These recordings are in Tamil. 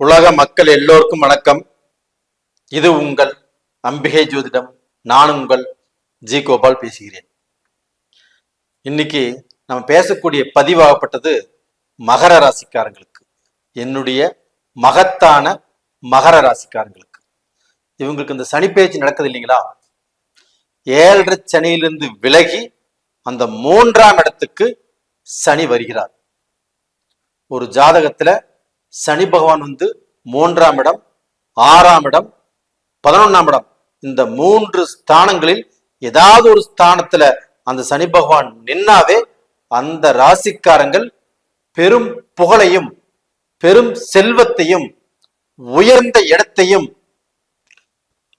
உலக மக்கள் எல்லோருக்கும் வணக்கம். இது உங்கள் அம்பிகை ஜோதிடம். நான் உங்கள் ஜி கோபால் பேசுகிறேன். இன்னைக்கு நம்ம பேசக்கூடிய பதிவாகப்பட்டது மகர ராசிக்காரங்களுக்கு என்னுடைய மகத்தான மகர ராசிக்காரங்களுக்கு. இவங்களுக்கு இந்த சனி பேச்சு நடக்குது இல்லைங்களா? ஏழரை சனியிலிருந்து விலகி அந்த மூன்றாம் இடத்துக்கு சனி வருகிறார். ஒரு ஜாதகத்துல சனி பகவான் வந்து மூன்றாம் இடம் ஆறாம் இடம் பதினொன்னாம் இடம். இந்த மூன்று ஸ்தானங்களில் ஏதாவது ஒரு ஸ்தானத்துல அந்த சனி பகவான் நின்னாவே அந்த ராசிக்காரங்கள் பெரும் புகழையும் பெரும் செல்வத்தையும் உயர்ந்த இடத்தையும்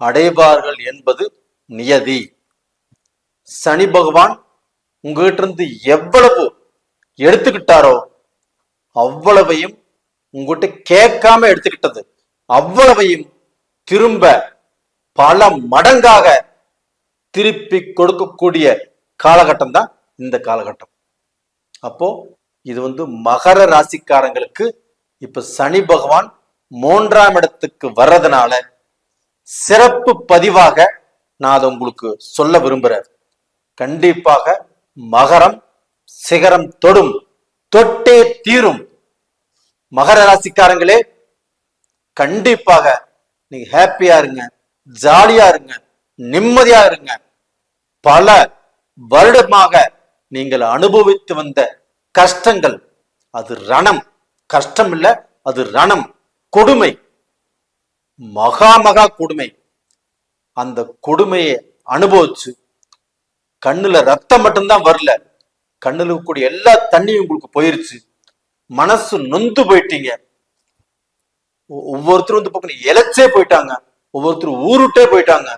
அடைவார்கள் என்பது நியதி. சனி பகவான் உங்ககிட்ட இருந்து எவ்வளவு எடுத்துக்கிட்டாரோ அவ்வளவையும் உங்ககிட்ட கேட்காம எடுத்துக்கிட்டது. அவ்வளவையும் திரும்ப பல மடங்காக திருப்பி கொடுக்கக்கூடிய காலகட்டம் தான் இந்த காலகட்டம். அப்போ இது வந்து மகர ராசிக்காரங்களுக்கு இப்ப சனி பகவான் மூன்றாம் இடத்துக்கு வர்றதுனால சிறப்பு பதிவாக நான் அதை உங்களுக்கு சொல்ல விரும்புறேன். கண்டிப்பாக மகரம் சிகரம் தொடும் தொட்டே தீரும். மகர ராசிக்காரங்களே கண்டிப்பாக நீங்க ஹாப்பியா இருங்க ஜாலியா இருங்க நிம்மதியா இருங்க. பல வருடமாக நீங்கள் அனுபவித்து வந்த கஷ்டங்கள் அது ரணம். கஷ்டம் இல்ல அது ரணம். கொடுமை. மகா மகா கொடுமை. அந்த கொடுமையை அனுபவிச்சு கண்ணுல ரத்தம் மட்டும்தான் வரல. கண்ணுல கூடிய எல்லா தண்ணியும் உங்களுக்கு போயிருச்சு. மனசு நொந்து போயிட்டீங்க. ஒ- ஒவ்வொருத்தரும் வந்து பக்கம் இழைச்சே போயிட்டாங்க. ஒவ்வொருத்தரும் ஊருட்டே போயிட்டாங்க.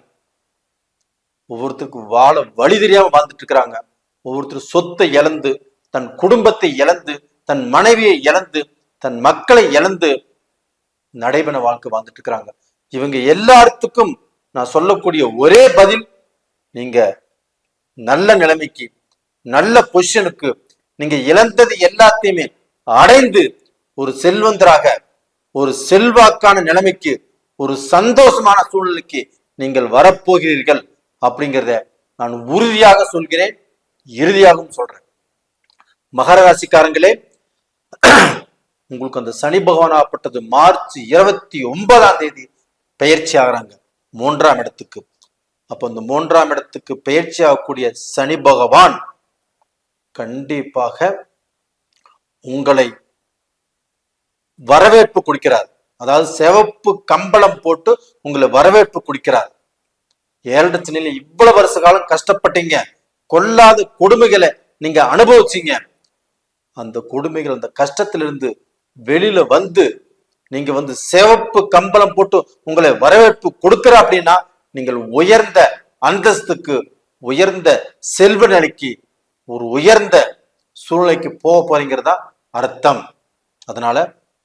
ஒவ்வொருத்தருக்கு வாழ வழி தெரியாம வாழ்ந்துட்டு இருக்கிறாங்க. ஒவ்வொருத்தர் சொத்தை இழந்து தன் குடும்பத்தை இழந்து தன் மனைவியை இழந்து தன் மக்களை இழந்து நடைபெற வாழ்க்கை வாழ்ந்துட்டு இருக்கிறாங்க. இவங்க எல்லாத்துக்கும் நான் சொல்லக்கூடிய ஒரே பதில் நீங்க நல்ல நிலைமைக்கு நல்ல பொசிஷனுக்கு நீங்க இழந்தது எல்லாத்தையுமே அடைந்து ஒரு செல்வந்தராக ஒரு செல்வாக்கான நிலைமைக்கு ஒரு சந்தோஷமான சூழ்நிலைக்கு நீங்கள் வரப்போகிறீர்கள் அப்படிங்கிறத நான் உறுதியாக சொல்கிறேன் இறுதியாகவும் சொல்றேன். மகர ராசிக்காரங்களே உங்களுக்கு அந்த சனி பகவான் ஆகப்பட்டது மார்ச் இருபத்தி ஒன்பதாம் தேதி பயிற்சி ஆகுறாங்க மூன்றாம் இடத்துக்கு. அப்போ இந்த மூன்றாம் இடத்துக்கு பயிற்சி ஆகக்கூடிய சனி பகவான் கண்டிப்பாக உங்களை வரவேற்பு கொடுக்கிறார். அதாவது சிவப்பு கம்பளம் போட்டு உங்களை வரவேற்பு கொடுக்கிறார். ஏழரை இவ்வளவு வருஷ காலம் கஷ்டப்பட்டீங்க. கொல்லாத கொடுமைகளை நீங்க அனுபவிச்சீங்க. அந்த கொடுமைகள் அந்த கஷ்டத்திலிருந்து வெளியில வந்து நீங்க வந்து சிவப்பு கம்பளம் போட்டு உங்களை வரவேற்பு கொடுக்கிற அப்படின்னா நீங்கள் உயர்ந்த அந்தஸ்துக்கு உயர்ந்த செல்வ நிலைக்கு ஒரு உயர்ந்த சூழ்நிலைக்கு போக போறீங்கிறதா அர்த்தம். அதனால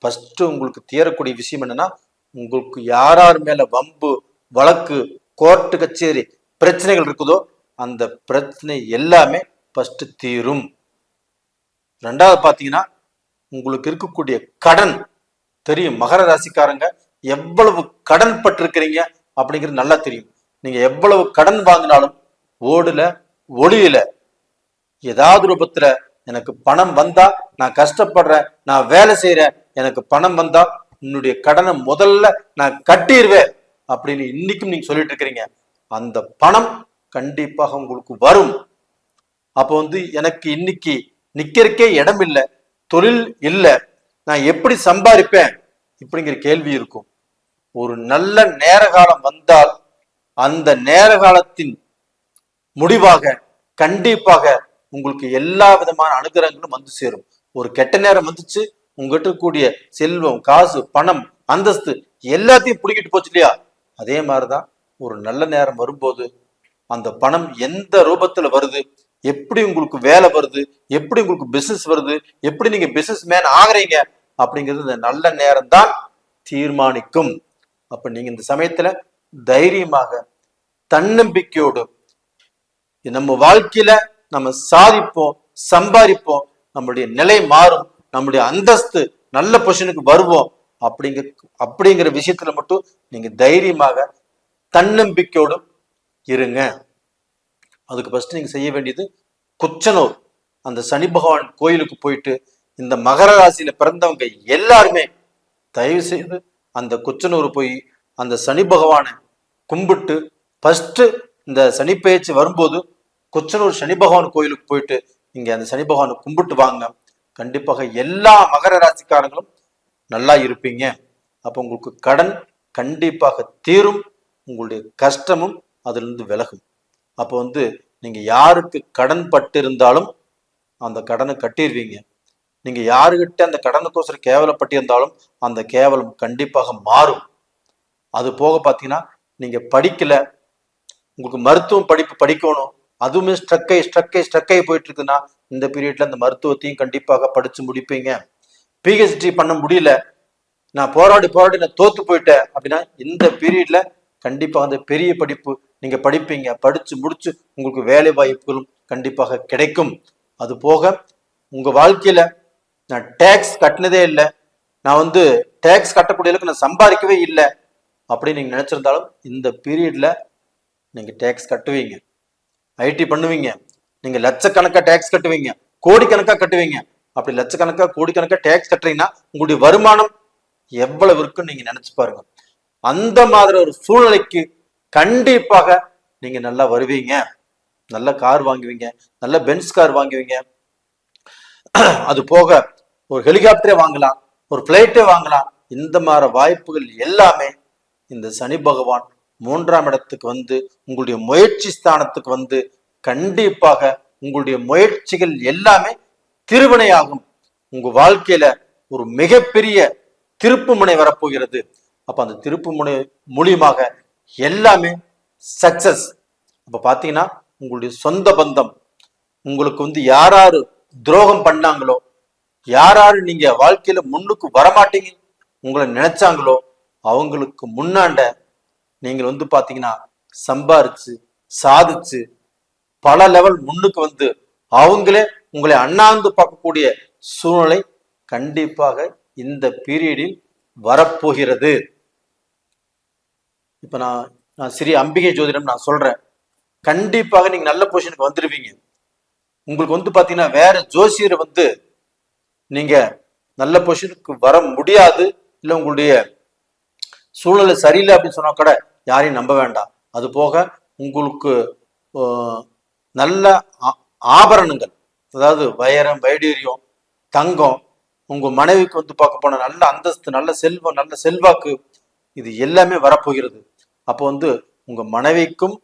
ஃபஸ்ட்டு உங்களுக்கு தீரக்கூடிய விஷயம் என்னன்னா உங்களுக்கு யார் யார் மேல வம்பு வழக்கு கோர்ட்டு கச்சேரி பிரச்சனைகள் இருக்குதோ அந்த பிரச்சனை எல்லாமே ஃபஸ்ட்டு தீரும். ரெண்டாவது பார்த்தீங்கன்னா உங்களுக்கு இருக்கக்கூடிய கடன். தெரியும் மகர ராசிக்காரங்க எவ்வளவு கடன் பட்டிருக்கிறீங்க அப்படிங்கிறது நல்லா தெரியும். நீங்க எவ்வளவு கடன் வாங்கினாலும் ஓடுல ஒளியில ஏதாவது ரூபத்துல எனக்கு பணம் வந்தா நான் கஷ்டப்படுறேன் நான் வேலை செய்யறேன் எனக்கு பணம் வந்தா உன்னுடைய கடனை முதல்ல நான் கட்டிடுவேன் அப்படின்னு இன்னைக்கும் நீங்க சொல்லிட்டு இருக்கிறீங்க. அந்த பணம் கண்டிப்பாக உங்களுக்கு வரும். அப்போ வந்து எனக்கு இன்னைக்கு நிக்கிறக்கே இடம் இல்லை தொழில் இல்லை நான் எப்படி சம்பாதிப்பேன் இப்படிங்கிற கேள்வி இருக்கும். ஒரு நல்ல நேர காலம் வந்தால் அந்த நேர காலத்தின் முடிவாக கண்டிப்பாக உங்களுக்கு எல்லா விதமான அனுகிரகங்களும் வந்து சேரும். ஒரு கெட்ட நேரம் வந்துச்சு உங்ககிட்ட கூடிய செல்வம் காசு பணம் அந்தஸ்து எல்லாத்தையும் பிடிக்கிட்டு போச்சு இல்லையா? அதே மாதிரிதான் ஒரு நல்ல நேரம் வரும்போது அந்த பணம் எந்த ரூபத்துல வருது? எப்படி உங்களுக்கு வேலை வருது? எப்படி உங்களுக்கு பிசினஸ் வருது? எப்படி நீங்க பிசினஸ் மேன் ஆகுறீங்க? அப்படிங்கிறது இந்த நல்ல நேரம் தான் தீர்மானிக்கும். அப்ப நீங்க இந்த சமயத்துல தைரியமாக தன்னம்பிக்கையோடு நம்ம வாழ்க்கையில நம்ம சாதிப்போம் சம்பாதிப்போம் நம்மளுடைய நிலை மாறும் நம்முடைய அந்தஸ்து நல்ல பொசிஷனுக்கு வருவோம் அப்படிங்கிற அப்படிங்கிற விஷயத்துல மட்டும் நீங்க தைரியமாக தன்னம்பிக்கையோடும் இருங்க. அதுக்கு ஃபர்ஸ்ட் நீங்க செய்ய வேண்டியது குச்சனூர். அந்த சனி பகவான் கோயிலுக்கு போயிட்டு இந்த மகர ராசியில பிறந்தவங்க எல்லாருமே தயவு செய்து அந்த குச்சனூர் போய் அந்த சனி பகவானை கும்பிட்டு ஃபர்ஸ்ட் இந்த சனி பயிற்சி வரும்போது கொச்சனூர் சனி பகவான் கோயிலுக்கு போயிட்டு நீங்க அந்த சனி பகவானை கும்பிட்டு வாங்க. கண்டிப்பாக எல்லா மகர ராசிக்காரங்களும் நல்லா இருப்பீங்க. அப்போ உங்களுக்கு கடன் கண்டிப்பாக தீரும். உங்களுடைய கஷ்டமும் அதிலிருந்து விலகும். அப்போ வந்து நீங்க யாருக்கு கடன் பட்டிருந்தாலும் அந்த கடனை கட்டிடுவீங்க. நீங்க யாருக்கிட்ட அந்த கடனுக்கோசரம் கேவலப்பட்டிருந்தாலும் அந்த கேவலம் கண்டிப்பாக மாறும். அது போக பார்த்தீங்கன்னா நீங்க படிக்கல. உங்களுக்கு மருத்துவம் படிப்பு படிக்கணும். அதுவுமே ஸ்ட்ரக்கை ஸ்ட்ரக்கை ஸ்ட்ரக்கை போயிட்டு இருக்குன்னா இந்த பீரியட்ல அந்த மருத்துவத்தையும் கண்டிப்பாக படிச்சு முடிப்பீங்க. பிஹெச்டி பண்ண முடியல. நான் போராடி போராடி நான் தோத்து போயிட்டேன் அப்படின்னா இந்த பீரியட்ல கண்டிப்பாக அந்த பெரிய படிப்பு நீங்க படிப்பீங்க. படிச்சு முடிச்சு உங்களுக்கு வேலை வாய்ப்புகளும் கண்டிப்பாக கிடைக்கும். அது போக உங்க வாழ்க்கையில நான் டேக்ஸ் கட்டினதே இல்லை. நான் வந்து டேக்ஸ் கட்டக்கூடிய அளவுக்கு நான் சம்பாதிக்கவே இல்லை. அப்படின்னு நீங்க நினைச்சிருந்தாலும் இந்த பீரியட்ல நீங்க டேக்ஸ் கட்டுவீங்க. ஐடி பண்ணுவீங்க. நீங்கள் லட்சக்கணக்கா டேக்ஸ் கட்டுவீங்க. கோடிக்கணக்கா கட்டுவீங்க. அப்படி லட்சக்கணக்கா கோடிக்கணக்காக டேக்ஸ் கட்டுறீங்கன்னா உங்களுடைய வருமானம் எவ்வளவு இருக்குன்னு நீங்க நினைச்சு பாருங்க. அந்த மாதிரி ஒரு சூழ்நிலைக்கு கண்டிப்பாக நீங்க நல்லா வருவீங்க. நல்ல கார் வாங்குவீங்க. நல்ல பென்ஸ் கார் வாங்குவீங்க. அது போக ஒரு ஹெலிகாப்டரே வாங்கலாம். ஒரு பிளைட்டே வாங்கலாம். இந்த மாதிரி வாய்ப்புகள் எல்லாமே இந்த சனி பகவான் மூன்றாம் இடத்துக்கு வந்து உங்களுடைய முயற்சி ஸ்தானத்துக்கு வந்து கண்டிப்பாக உங்களுடைய முயற்சிகள் எல்லாமே திருவினையாகும். உங்க வாழ்க்கையில ஒரு மிகப்பெரிய திருப்பு முனை வரப்போகிறது. அப்ப அந்த திருப்பு முனை மூலியமாக எல்லாமே சக்சஸ் அப்ப பாத்தீங்கன்னா உங்களுடைய சொந்த பந்தம் உங்களுக்கு வந்து யாராரு துரோகம் பண்ணாங்களோ யாராரு நீங்க வாழ்க்கையில முன்னுக்கு வரமாட்டீங்க உங்களை நினைச்சாங்களோ அவங்களுக்கு முன்னாண்ட நீங்கள் வந்து பார்த்தீங்கன்னா சம்பாரிச்சு சாதிச்சு பல லெவல் முன்னுக்கு வந்து அவங்களே உங்களை அண்ணாந்து பார்க்கக்கூடிய சூழ்நிலை கண்டிப்பாக இந்த பீரியடில் வரப்போகிறது. இப்ப நான் நான் சிறிய அம்பிகை ஜோதிடம் நான் சொல்றேன். கண்டிப்பாக நீங்க நல்ல பொசிஷனுக்கு வந்துருவீங்க. உங்களுக்கு வந்து பாத்தீங்கன்னா வேற ஜோசியர் வந்து நீங்க நல்ல பொசிஷனுக்கு வர முடியாது. இல்ல உங்களுடைய சூழ்நிலை சரியில்லை அப்படின்னு சொன்னா கூட யாரையும் நம்ப வேண்டாம் அது போக உங்களுக்கு நல்ல ஆ- ஆபரணங்கள் அதாவது வைரம் வைடூரியம் தங்கம் உங்க மனைவிக்கு வந்து பார்க்க போன நல்ல அந்தஸ்து நல்ல செல்வம் நல்ல செல்வாக்கு இது எல்லாமே வரப்போகிறது. அப்போ வந்து உங்க மனைவிக்கும்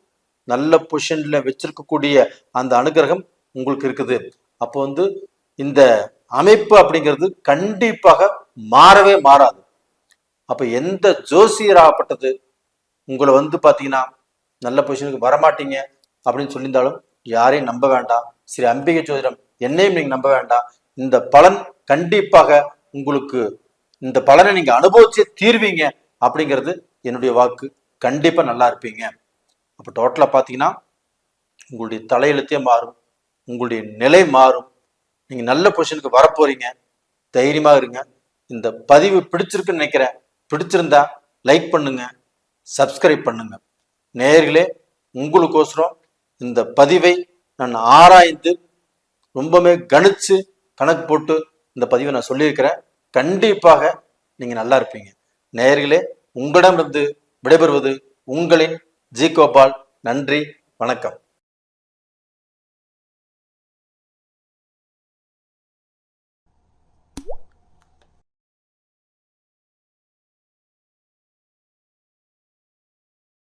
நல்ல பொசிஷனில் வச்சிருக்கக்கூடிய அந்த அனுகிரகம் உங்களுக்கு இருக்குது. அப்போ வந்து இந்த அமைப்பு அப்படிங்கிறது கண்டிப்பாக மாறவே மாறாது. அப்போ எந்த ஜோசியராகப்பட்டது உங்களை வந்து பார்த்தீங்கன்னா நல்ல பொசிஷனுக்கு வரமாட்டீங்க அப்படின்னு சொல்லியிருந்தாலும் யாரையும் நம்ப வேண்டாம். ஸ்ரீ அம்பிகை ஜோதிடம் என்னையும் நீங்கள் நம்ப வேண்டாம். இந்த பலன் கண்டிப்பாக உங்களுக்கு இந்த பலனை நீங்கள் அனுபவிச்சே தீர்வீங்க அப்படிங்கிறது என்னுடைய வாக்கு. கண்டிப்பாக நல்லா இருப்பீங்க. அப்போ டோட்டலாக பார்த்தீங்கன்னா உங்களுடைய தலையெழுத்தே மாறும். உங்களுடைய நிலை மாறும். நீங்கள் நல்ல பொசிஷனுக்கு வரப்போறீங்க. தைரியமாக இருங்க. இந்த பதிவு பிடிச்சிருக்குன்னு நினைக்கிறேன். பிடிச்சிருந்தா லைக் பண்ணுங்கள் சப்ஸ்கிரைப் பண்ணுங்க. நேர்களே உங்களுக்கோசரம் இந்த பதிவை நான் ஆராய்ந்து ரொம்பவே கணிச்சு கணக்கு போட்டு இந்த பதிவை நான் சொல்லியிருக்கிறேன். கண்டிப்பாக நீங்கள் நல்லா இருப்பீங்க. நேர்களே உங்களிடமிருந்து விடைபெறுவது உங்களின் ஜி கோபால் நன்றி வணக்கம்.